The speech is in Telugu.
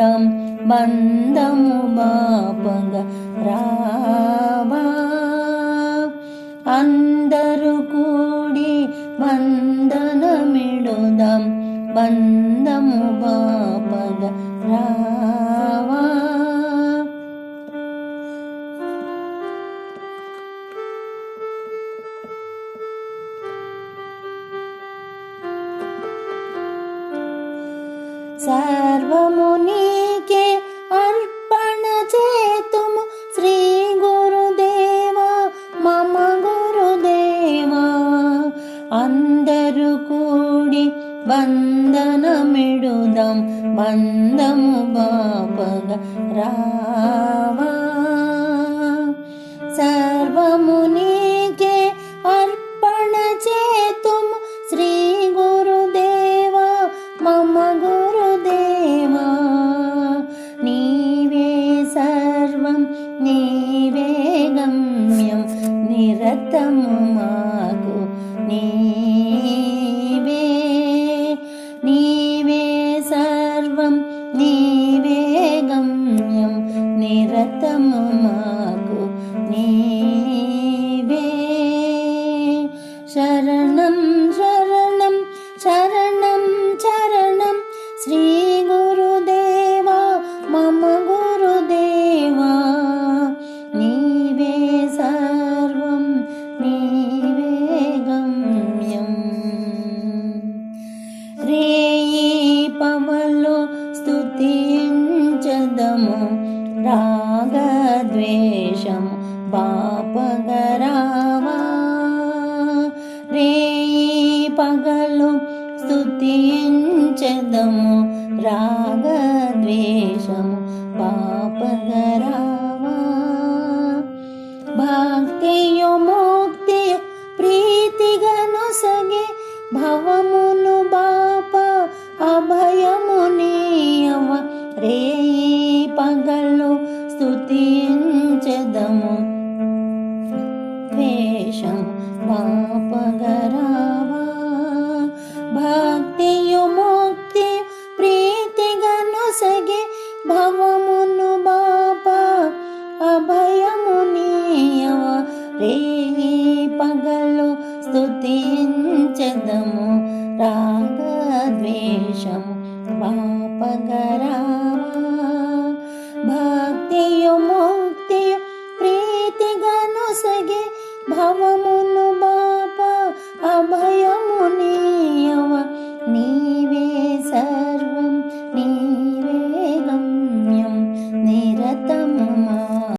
వందనమిడుదాం బంధము బాపగ రాబా అందరూ కూడి బంధనమిడుదాం బంధము బాపగ రావా సర్వముని కూడి వందనమిడుదాం బంధము బాపగ రావా సర్వము నీకే అర్పణ చేతుం శ్రీ గురుదేవా మమ గురుదేవా నీవే సర్వం నీవే గమ్యం నిరతము మాకు నీ शरणं शरणं शरणं चरणं। श्रीगुरुदेवा मम गुरुदेवा नीवे सर्वं नीवे गम्यम्। रेयि पवलो स्तुतिं च दमो रागद्वेषं पापग స్తుతించదము రాగద్వేషము పాపగరావా. భక్తియు ముక్తి ప్రీతిగను సగే భవమును బాప అభయము నీయవ రేయి పగలు స్తుతించదము. ద్వేషం పాపగరా భవమును బాప అభయమునియవ నీయవ పగలు స్తుతించదము రాగద్వేషము పాపగరావా